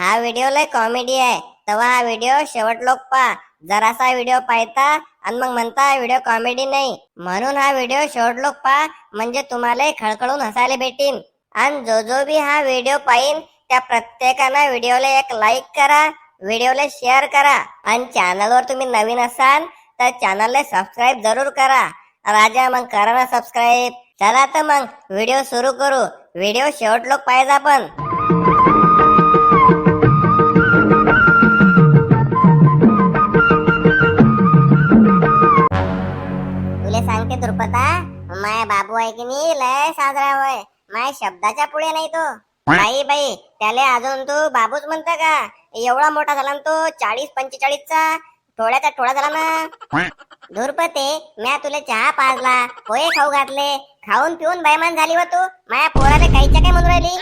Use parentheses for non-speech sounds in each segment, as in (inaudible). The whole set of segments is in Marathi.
हा व्हिडिओ लय कॉमेडी आहे. तेव्हा हा व्हिडिओ शेवट लोक पा जरासा व्हिडिओ पाहता आणि मग म्हणता व्हिडिओ कॉमेडी नाही. म्हणून हा व्हिडिओ शेवट लोक पा म्हणजे तुम्हाला खळखळून हसायला भेटीन. आणि जो जो बी हा व्हिडिओ पाहिन त्या प्रत्येकानं व्हिडिओला एक लाईक करा व्हिडिओला शेअर करा. आणि चॅनलवर तुम्ही नवीन असाल तर चॅनलला सबस्क्राईब जरूर करा. राजा मग करा ना सबस्क्राईब चला तर मग व्हिडिओ सुरू करू. व्हिडिओ शेवट लोक पाहिजे आपण. तुले दुर्पता? माय बाबू आहे की नाही लय साजरा होय. माय शब्दाच्या पुढे नाही तो. बाई बाई त्याले अजून तू बाबूच म्हणता का? एवढा मोठा झाला ना तो चाळीस पंचेचाळीसचा थोड्याचा थोडा झाला ना. धुरपते म्या तुला चहा पाजला. पोहे खाऊ घातले. खाऊन पिऊन बैमान झाली व तू. माया पोराने काहीच्या काय म्हणून राहिली?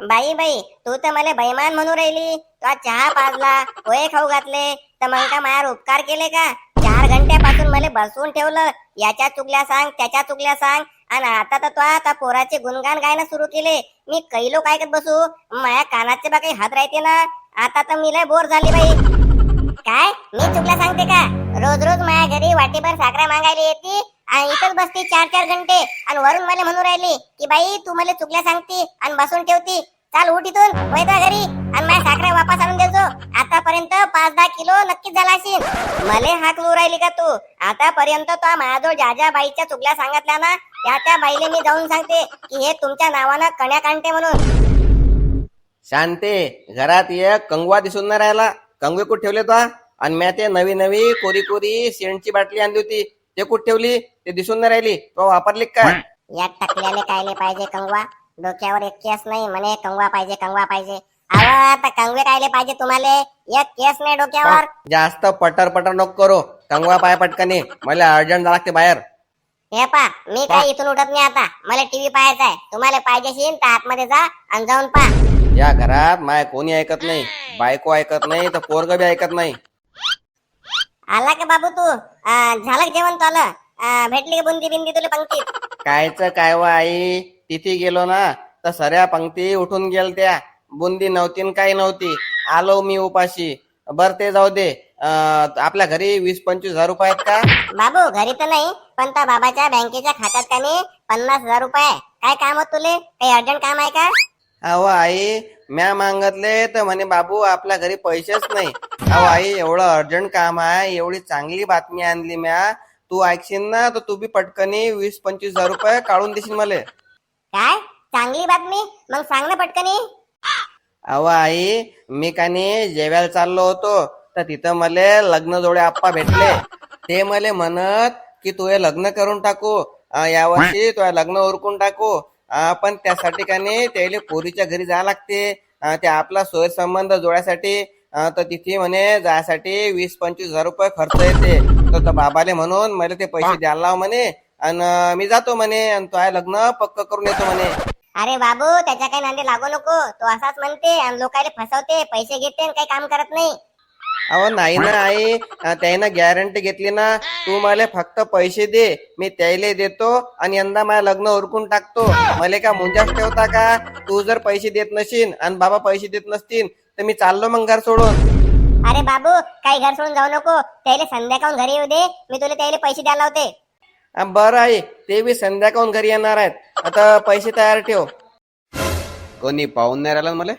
बाई बाई तू तर मला बैमान म्हणून राहिली. तुला चहा पाजला पोहे खाऊ घातले. तर मग का मायावर उपकार केले का? चार घंट्यापासून मला बसवून ठेवलं. याच्या चुकल्या सांग त्याच्या चुकल्या सांग. आणि आता तर तो आता पोराचे गुणगान गायला सुरू केले. मी कैलो काय करत बसू? माया कानाचे बा काही हात राहते ना. आता तर मी लय बोर झाली बाई. काय? मी चुकल्या सांगते का? रोज रोज माझ्या घरी वाटीभर साखरा मागायला येते. आणि इथंच बसते चार चार घंटे. आणि वरून मला म्हणू राहिली की बाई तू मला चुकल्या सांगते आणि बसून ठेवती. चाल उठ इथून वैदा घरी. आणि माझ्या आतापर्यंत पाच दहा किलो नक्कीच झाला असेल. मले हाक लू राहिली का तू? आतापर्यंत तो माझ्याजवळ ज्या ज्या बाईच्या चुकल्या सांगितल्या ना त्या त्या बाईले मी जाऊन सांगते की हे तुमच्या नावानं कण्या काढते म्हणून. शांते घरात एक कंगवा दिसून नाही राहिला. कंगवे कुठे ठेवले तो? आणि म्या ते नवी नवी कोरी कोरी शेणची बाटली आणली होती. ते कुठे ठेवली? ते दिसून नाही राहिली. तो वापरली का? काय या टकल्याने कायले पाहिजे कंगवा? डोक्यावर एक केस नाही म्हणे कंगवा पाहिजे कंगवा पाहिजे. अहो आता कंगवे कायले पाहिजे तुम्हाला. एक केस नाही डोक्यावर. जास्त पटर पटर नको करू. कंगवा पाय पटकने मला अर्जंट जा लागते बाहेर. हे पा मी काय इथून उठत नाही आता. मला टीव्ही पाहायचा आहे. तुम्हाला पाहिजे असेल तर आतमध्ये जा आणि जाऊन पा. या घरात माय कोणी ऐकत नाही. बायको ऐकत नाही तर पोरग बी ऐकत नाही. आला का बाबू तू? अं, झालं का जेवण तो आलं भेटली का बुंदी बिंदी तुला पंक्तीत कायच काय व आई? तिथे गेलो ना तर सऱ्या पंक्ती उठून गेल त्या बुंदी नव्हती काही नव्हती. आलो मी उपाशी. बर ते जाऊ दे. आपल्या घरी वीस पंचवीस हजार रुपये आहेत का? बाबू घरी तर नाही पण त्या बाबाच्या बँकेच्या खात्यात नाही पन्नास हजार रुपये? आहे. काय काम होत तुले? काही अर्जंट काम आहे का? अहो आई म्या मागतले तर म्हणे बाबू आपल्या घरी पैसेच नाही. अहो आई एवढं अर्जंट काम आहे एवढी चांगली बातमी आणली म्या. तू ऐकशील ना तर तू बी पटकनी वीस पंचवीस हजार रुपये काढून देशील मला. काय? चांगली बातमी? मग सांग ना पटकनी अहो आई मी कानी जेवायला चाललो होतो. तर तिथं मले लग्न जोडे आप्पा भेटले. ते मले म्हणत की तू हे लग्न करून टाकू. अं, यावर्षी तुझ्या लग्न उरकून टाकू. अं, पण त्यासाठी कानी त्याला पोरीच्या घरी जावं लागते. अं, ते आपला सोय संबंध जोड्यासाठी अं, तर तिथे म्हणे जायसाठी वीस पंचवीस हजार रुपये खर्च येते. तर त्या बाबाले म्हणून मला ते पैसे द्यायला लाव म्हणे. आणि मी जातो म्हणे. आणि तुझ्या लग्न पक्क करून येतो म्हणे. अरे बाबू त्याच्या काही नांदे लागू नको. तो असाच म्हणते आणि लोकांना फसवते पैसे घेते आणि काही काम करत नाही. अहो नाही ना आई. अं, त्यानं गॅरंटी घेतली ना तू मला फक्त पैसे दे मी त्याला देतो आणि यंदा माझं लग्न उरकून टाकतो. मला का मुंजाच ठेवता का? तू जर पैसे देत नशील आणि बाबा पैसे देत नसतील तर मी चाललो मग घर सोडून. अरे बाबू काही घर सोडून जाऊ नको. त्याला संध्याकाळून घरी येऊ दे. मी तुला त्याला पैसे द्यायला होते बरं आई ते बी संध्याकाळून घरी येणार आहेत. आता पैसे तयार ठेव. कोणी पाहून नाही राहिलं मला?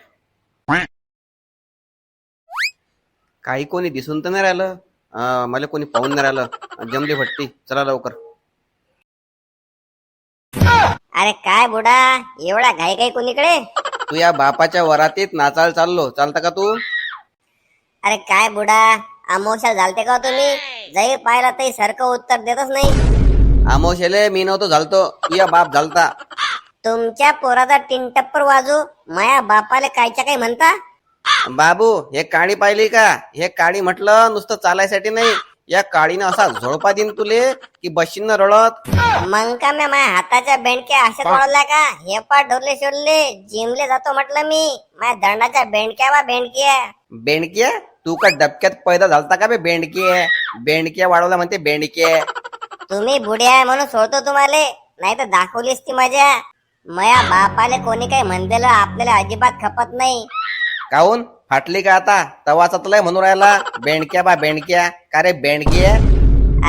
काही कोणी दिसून तर नाही राहिलं. अं, मला कोणी पाहून नाही राहिलं. जमली भट्टी चला लवकर. अरे काय बुडा एवढा घाई घाई कोणीकडे? तू या बापाच्या वरातीत नाचायला चाललो. चालता का तू? अरे काय बुडा अमोशा झालते का हो तुम्ही? जरी पाहिला तरी सारखं उत्तर देतच नाही. आमोशेले मी नव्हतो झालतो. तू या बाप झालता. तुमच्या पोराचा टिनटप्पर वाजू माया बापाला कायच्या काही म्हणता? बाबू हे काळी पाहिली का? हे काळी म्हटलं नुसतं चालायसाठी नाही. या काळीनं असा झोडपा देईन तुले की बशीन रडत. मग का मी माझ्या हाताच्या बेंडक्या अशाच वाढवल्या का हे पा ढोरले शोधले जिमले जातो म्हटलं मी. माझ्या दंडाच्या बेंडक्या वा बेंडक्या. बेंडके तू का डबक्यात पैदा झालता का बे बेंडके बेंडके वाढवला म्हणते बेंडके तुम्ही बुढे आहे म्हणून सोडतो तुम्हाला. नाही तर दाखवलीस ती मजा. मया बापाले कोणी काही म्हणलेलं आपल्याला अजिबात खपत नाही. काऊन? फाटली का आता? तवाचा तुला म्हणून राहिला. बेंडक्या बा बेंडक्या. का रे बेंडक्या?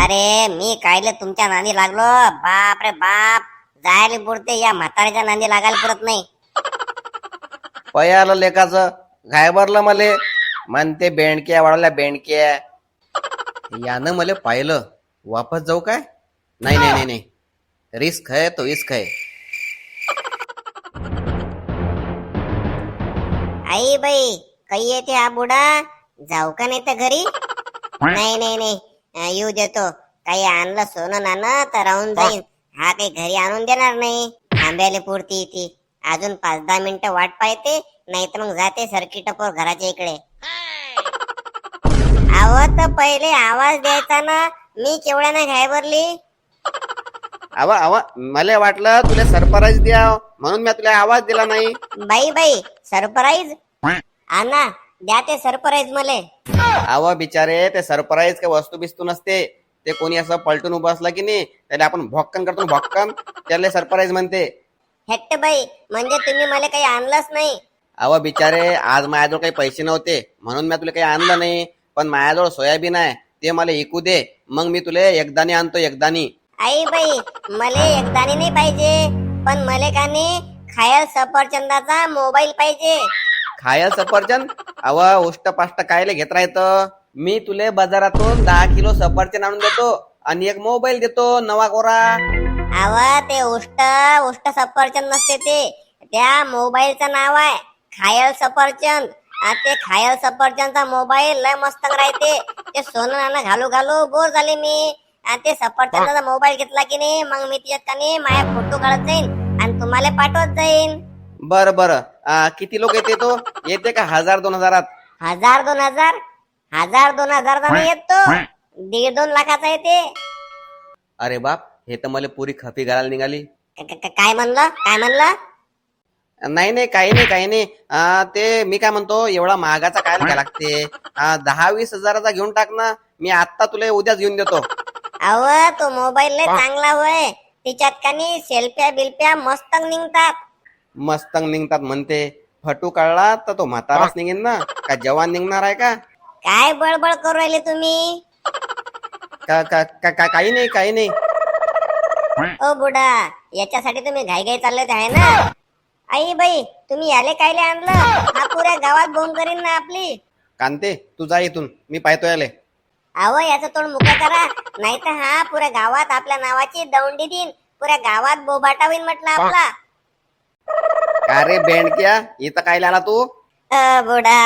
अरे मी कायले तुमच्या नांदी लागलो? बाप रे बाप. जायला पुरते या म्हाताऱ्याच्या नांदी लागायला पुरत नाही. पयालं लेखाचं घायबरलं मले. म्हणते बेंडक्या वाढवल्या बेंडक्या. यानं मले पाहिलं. वापस जाऊ काय? नाही नाही नाही नाही. रिस्क आहे तो रिस्क आहे. आई बाई काही येते हा बुडा? जाऊ का नाही तर घरी? नाही नाही नाही. अं, येऊ देतो. काही आणलं सोनं नाणं तर राहून जाईल हा काही घरी आणून देणार नाही. आंब्याले पुरती ती. अजून पाच दहा मिनिटं वाट पाहते नाही तर मग जाते सर्किट पोर घराच्या इकडे. (laughs) आव तर पहिले आवाज द्यायचा ना. मी केवढ्या नाही घायबरली आवा आवा मला वाटलं तुला सरप्राईज द्या म्हणून मी तुला आवाज दिला नाही. बाई बाई सरप्राईज आणा द्या ते सरप्राईज मले. आवा बिचारे ते सरप्राईज काही वस्तू बिस्तू नसते. ते कोणी असं पलटून उभं असलं की नाही त्याला आपण भॉक्कन करतो भॉक्कन त्याला सरप्राईज म्हणते. हेट्ट बाई म्हणजे तुम्ही मला काही आणलंच नाही. अव बिचारे आज माझ्याजवळ काही पैसे नव्हते म्हणून मी तुला काही आणलं नाही. पण माझ्याजवळ सोयाबीन आहे ते मला ऐकू दे. मग मी तुला एकदानी आणतो एकदानी. आई बाई मले एकदानी नाही पाहिजे पण मले कानी खायल सफरचंदाचा मोबाईल पाहिजे. खायल सफरचंद? अव उष्ट पाष्ट कायले घेत राहतं? मी तुले बाजारातून दहा किलो सफरचंद आणून देतो आणि एक मोबाईल देतो नवा कोरा. आव ते उष्ट उष्ट सफरचंद नसते ते. त्या मोबाईलचं नाव आहे खायल सफरचंद. ते खायल सफरचंदचा मोबाईल लय मस्त राहते. ते सोनं घालू घालू बोर झाले मी. आणि ते सफरचंदाचा मोबाईल घेतला की नाही मग मी त्याच्यात का नाही माझ्या फोटो काढत जाईन आणि तुम्हाला पाठवत जाईन. बर बर. किती लोक येते तो? येते का? हजार दोन हजारात. हजार दोन हजार. हजार दोन हजारचा नाही येत तो. दीड दोन लाखाचा येते. अरे बाप हे तर मला पुरी खपी घालायला निघाली. क- क- क- काय म्हणलं? काय म्हणलं? नाही नाही काही नाही काही नाही. आ, ते मी काय म्हणतो एवढा महागाचा काय लागते? आ, दहा वीस हजाराचा घेऊन टाक ना. मी आता तुला उद्याच घेऊन देतो. अव तो मोबाईल लय चांगला होय. त्याच्यात कानी सेल्फ्या बिल्फ्या मस्त निघतात. मस्तंग निघतात म्हणते. फटू काढला तर तो म्हाताराच निघेन ना. का जवान निघणार आहे का? काय बळबळ करू राहिले तुम्ही? का का- का- का- काही नाही काही नाही. ओ बुडा याच्यासाठी तुम्ही घाई घाई चालले आहे ना? आई बाई तुम्ही याले कायले आणलं? हा पुऱ्या गावात बोंब करीन ना आपली. कांते तू जा इथून. मी पाहतो याले. अव याचं तोंड मुका करा. नाही तर हा पुऱ्या गावात आपल्या नावाची दौंडी देईन. पुऱ्या गावात बोभाटा होईल म्हटलं आपला. का रे बेंडक्या? इथं काय आला तू? अ बुडा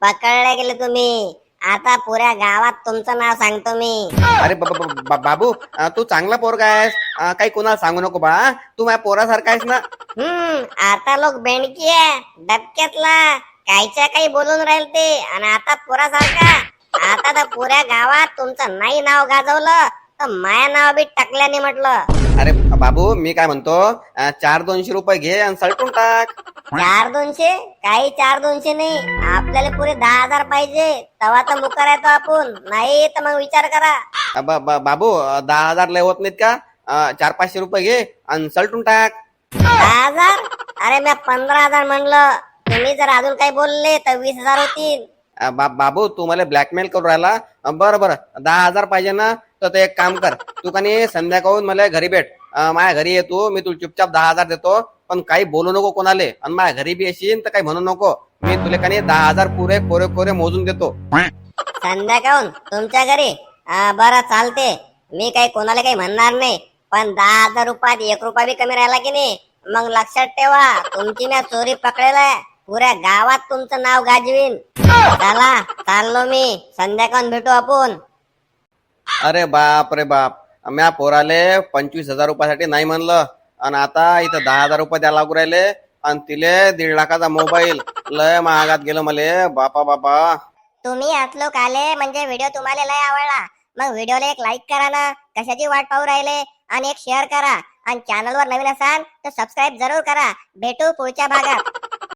पकडले गेले तुम्ही. आता पुऱ्या गावात तुमचं नाव सांगतो मी. अरे बा- बा- बा- बाबू तू चांगला पोरगा आहेस. काही कोणाला सांगू नको बा तू माझ्या पोरासारखा आहेस ना. हम्म आता लोक बेंडकी आहे. डबक्यातला. कायच्या काही बोलून राहील ते. आणि आता पुरासारखा. आता तर पुऱ्या गावात तुमचं नाही नाव गाजवलं तर माया नाव बी टाकल्याने म्हटलं. अरे बाबू मी काय म्हणतो? चार दोनशे रुपये घे आणि सलटून टाक. चार दोनशे? काही चार दोनशे नाही. आपल्याला पुरे दहा हजार पाहिजे. तेव्हा तर मुकर येतो आपण. नाही तर मग विचार करा. आ, बा- बा- बाबू दहा हजार लय होत नाहीत का? चार पाचशे रुपये घे आणि सलटून टाक. दहा हजार? अरे मी पंधरा हजार म्हणलं. तुम्ही जर अजून काही बोलले तर वीस हजार होतील. बा बाबू तू मला ब्लॅकमेल करू राहिला. बरं बरं. दहा हजार पाहिजे ना तर ते एक काम कर. तू का नाही संध्याकाळून मला घरी भेट. माझ्या घरी ये तू. मी तुला चुपचाप दहा हजार देतो. पण काही बोलू नको कोणाले. आणि माझ्या घरी बी येशील तर काही म्हणू नको. मी तुला का नाही दहा हजार पुरे कोरे कोरे मोजून देतो. संध्याकाळून तुमच्या घरी? बरं चालते. मी काही कोणाला काही म्हणणार नाही. पण दहा हजार रुपयात एक रुपया बी कमी राहिला की नाही? मग लक्षात ठेवा. तुमची मी चोरी पकडेल पुऱ्या गावात तुमचं नाव गाजवीन. चला चाललो मी. संध्याकाळून भेटू आपण. अरे बाप रे बाप. म्या पोराले पंचवीस हजार रुपयासाठी नाही म्हणलं. आणि आता इथं दहा हजार रुपये द्यायला लागू राहिले. आणि तिले दीड लाखाचा मोबाईल. लय महागात गेलं मले. बापा बापा. तुम्ही आत लोक आले म्हणजे व्हिडिओ तुम्हाला लय आवडला. मग व्हिडिओला एक लाईक करा ना. कशाची वाट पाहू राहिले? आणि एक शेअर करा. आणि चॅनलवर नवीन असाल तर सबस्क्राईब जरूर करा. भेटू पुढच्या भागात.